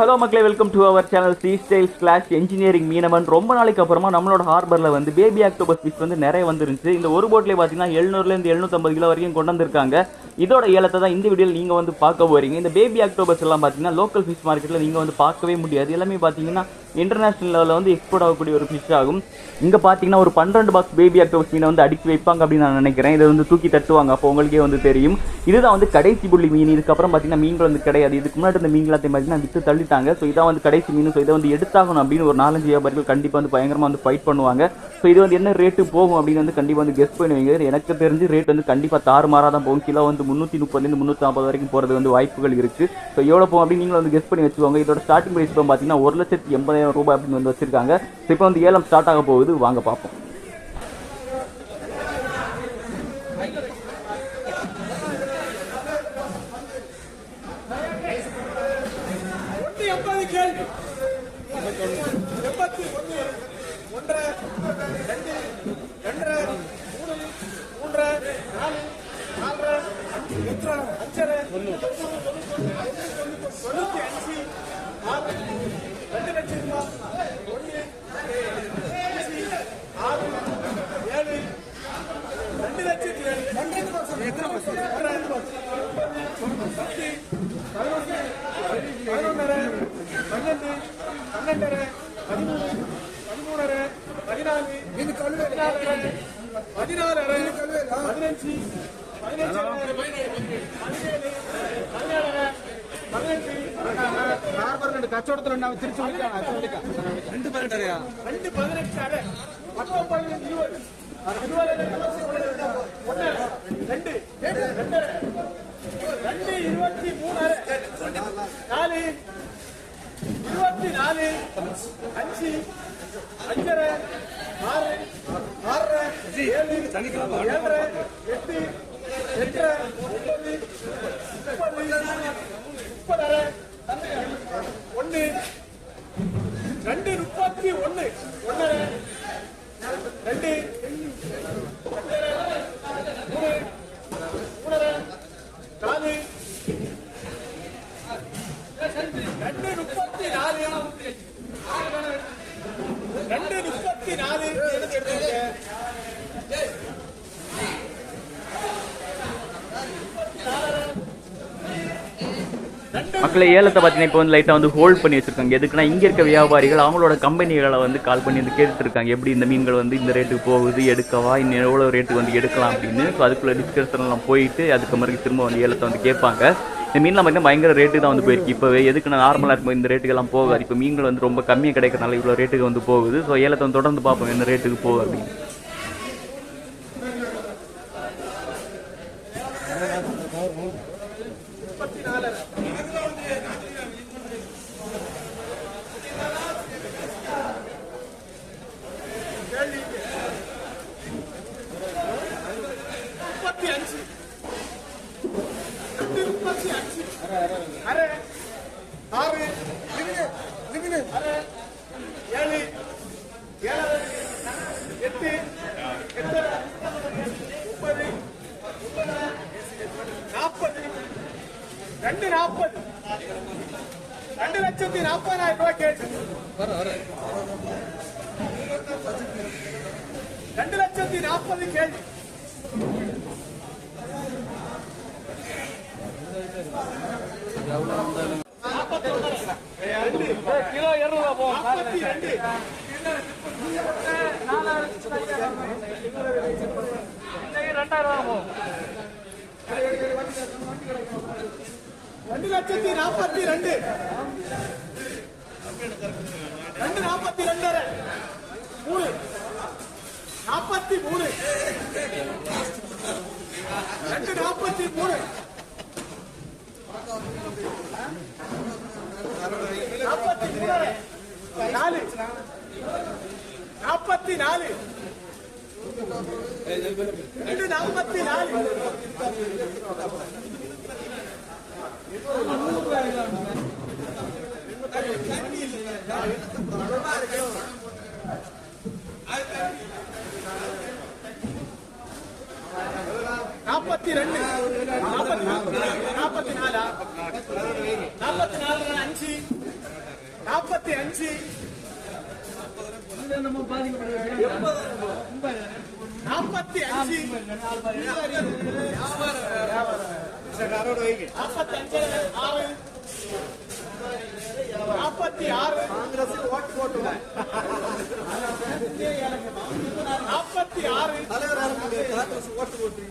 Hello மக்களே welcome to our channel C style class engineering மீனவன் ரொம்ப நாளைக்கு அப்புறமா நம்மளோட ஹார்பரில் வந்து பேபி ஆக்டோபஸ் ஃபிஷ் வந்து நிறைய வந்துருந்துச்சு. இந்த ஒரு போட்லேயே பார்த்தீங்கன்னா எழுநூறுலேருந்து எழுநூற்றம்பது கிலோ வரைக்கும் கொண்டு வந்திருக்காங்க. இதோட ஏலத்தை தான் இந்த வீடியோவில் நீங்கள் வந்து பார்க்க போகிறீங்க இந்த பேபி ஆக்டோபஸ் எல்லாம் பார்த்தீங்கன்னா லோக்கல் ஃபிஷ் மார்க்கெட்டில் நீங்கள் வந்து பார்க்கவே முடியாது. எல்லாமே பார்த்தீங்கன்னா இன்டர்நேஷனல் லெவலில் வந்து எக்ஸ்போர்ட் ஆகக்கூடிய ஒரு ஃபிஷ் ஆகும். இங்கே பார்த்தீங்கன்னா ஒரு பன்னெண்டு பாக்ஸ் பேபி ஆக்டோபஸ் மீனை வந்து அடிக்கி வைப்பாங்க அப்படின்னு நான் நினைக்கிறேன். இதை வந்து தூக்கி தட்டுவாங்க. அப்போ உங்களுக்கே வந்து தெரியும். இதுதான் வந்து கடைசி புள்ளி மீன். இதுக்கப்புறம் பார்த்தீங்கன்னா மீன்கள் வந்து கிடையாது. இதுக்கு முன்னாடி இந்த மீன் எல்லாத்தையும் பார்த்தீங்கன்னா விற்று தள்ளிட்டாங்க. ஸோ இதான் வந்து கடைசி மீன். ஸோ இதை வந்து எடுத்தாகணும் அப்படின்னு ஒரு நாலஞ்சு வியாபாரிகள் கண்டிப்பாக வந்து பயங்கரமாக வந்து ஃபைட் பண்ணுவாங்க. ஸோ இது வந்து என்ன ரேட்டு போகும் அப்படின்னு வந்து கண்டிப்பாக வந்து கெஸ் பண்ணுவீங்க. எனக்கு தெரிஞ்சு ரேட் வந்து கண்டிப்பாக தாறுமாறாக தான் போகும். கிலோ வந்து முந்நூற்றி முப்பதுலேருந்து முந்நூற்றி நாற்பது வரைக்கும் போகிறது வந்து வாய்ப்புகள் இருக்குது ஸோ எவ்வளோ போகும் அப்படின்னு நீங்கள் வந்து கெஸ் பண்ணி வச்சுக்கோங்க. இதோட ஸ்டார்டிங் ப்ரைஸ் பார்த்தீங்கன்னா ஒரு லட்சத்தி எண்பதாயிரம் ரூபாய் அப்படின்னு வந்து வச்சிருக்காங்க. ஸோ இப்போ வந்து ஏலம் ஸ்டார்ட் ஆக போகுது. வாங்க பார்ப்போம். ஒன்றரை ரெண்டு ரெண்டரை மூணு மூன்றரை நாலு நாலரை அஞ்சு எத்தனை அஞ்சரை தொண்ணூத்தி அஞ்சு ஆறு ரெண்டு லட்சம் ரூபாய் ஒன்று அஞ்சு ஆறு ஏழு ரெண்டு லட்சத்தி எத்தனை பத்து பதினொன்று பதினொன்றரை பன்னெண்டு பன்னெண்டரை பதிமூணு பதிமூணரை பதினாலு பதினாலரை பதினாலரை பதினஞ்சு கார்பர் ரெண்டு கச்சோடத்துல நான் திருச்சி ரெண்டு பதினெட்டாயா ரெண்டு பதினெட்டு ரெண்டு ரெண்டு இருபத்தி மூணு நாலு இருபத்தி நாலு அஞ்சு அஞ்சரை ஆறு ஆறு ஏழு ஏழரை எட்டு ஒன்பது முப்பது ஒன்று ரெண்டு முப்பத்தி ஒண்ணு ரெண்டு ரெண்டரை, மூணு மூணரை நாலு ரெண்டு முப்பத்தி நாலு ரெண்டு முப்பத்தி நாலு எடுத்துக்கோங்க. மக்களை ஏலத்தை பார்த்தீங்கன்னா இப்போ வந்து லைட்டாக வந்து ஹோல்ட் பண்ணி வச்சிருக்காங்க. எதுக்குன்னா இங்கே இருக்க வியாபாரிகள் அவங்களோட கம்பெனிகளை வந்து கால் பண்ணி வந்து கேட்டுருக்காங்க எப்படி இந்த மீன்கள் வந்து இந்த ரேட்டுக்கு போகுது எடுக்கவா இன்னும் எவ்வளோ ரேட்டுக்கு வந்து எடுக்கலாம் அப்படின்னு. ஸோ அதுக்குள்ளே டிஸ்கஷன்லாம் போயிட்டு அதுக்கு மறுக்கு திரும்ப வந்து ஏலத்தை வந்து கேட்பாங்க. இந்த மீன்லாம் பார்த்தீங்கன்னா பயங்கர ரேட்டு தான் வந்து போயிருக்கு. இப்போவே எதுக்கு நான் நார்மலாக இருக்கும் இந்த ரேட்டுக்கெல்லாம் போகாது. இப்போ மீன்கள் வந்து ரொம்ப கம்மியாக கிடைக்கிறனால இவ்வளோ ரேட்டுக்கு வந்து போகுது. ஸோ ஏலத்தை வந்து தொடர்ந்து பார்ப்போம் என்ன ரேட்டுக்கு போகுது அப்படின்னு. அரை ஆறு அரை ஏழு ஏழரை எட்டு எட்டு முப்பது நாற்பது ரெண்டு நாற்பது ரெண்டு லட்சத்தி நாற்பதாயிரம் ரூபாய் கேட்டு ரெண்டு லட்சத்தி நாற்பது கேள்வி கிலோ இருநூறுவா போகும் ரெண்டாயிரம் ரூபா போகும் ரெண்டு லட்சத்தி நாற்பத்தி ரெண்டு ரெண்டு நாற்பத்தி ரெண்டரை மூணு நாற்பத்தி மூணு. ரெண்டு நாற்பத்தி மூணு. நாற்பத்தி நாலு. நாற்பத்தி நாலு. ரெண்டு நாற்பத்தி நாலு. நாற்பத்தி ரெண்டு. நாற்பத்தி நாற்பத்தி நாலா? நாற்பத்தி நாலு அஞ்சு. நாற்பத்தி அஞ்சு. நாற்பத்தி அஞ்சு. நாற்பத்தி அஞ்சு. ஆறு. நாற்பத்தி ஆறு. ஓட்டு போட்டு நாற்பத்தி ஆறு தலைவர் ஓட்டு போட்டு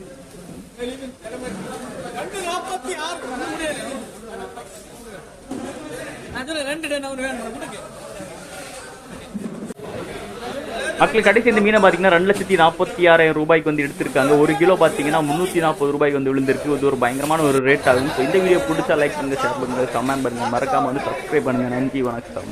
மக்கள் கடைசி இந்த மீனை பார்த்தீங்கன்னா ரெண்டு லட்சத்தி நாற்பத்தி ஆறாயிரம் ரூபாய்க்கு வந்து எடுத்திருக்காங்க. ஒரு கிலோ பார்த்தீங்கன்னா முந்நூற்றி நாற்பது ரூபாய்க்கு வந்து விழுந்திருக்கு. இது ஒரு பயங்கரமான ஒரு ரேட் ஆகும். ஸோ இந்த வீடியோ பிடிச்சா லைக் பண்ணுங்க ஷேர் பண்ணுங்கள் கமெண்ட் பண்ணுங்கள் மறக்காமல் வந்து சப்ஸ்கிரைப் பண்ணுங்க. நன்றி வணக்கம்.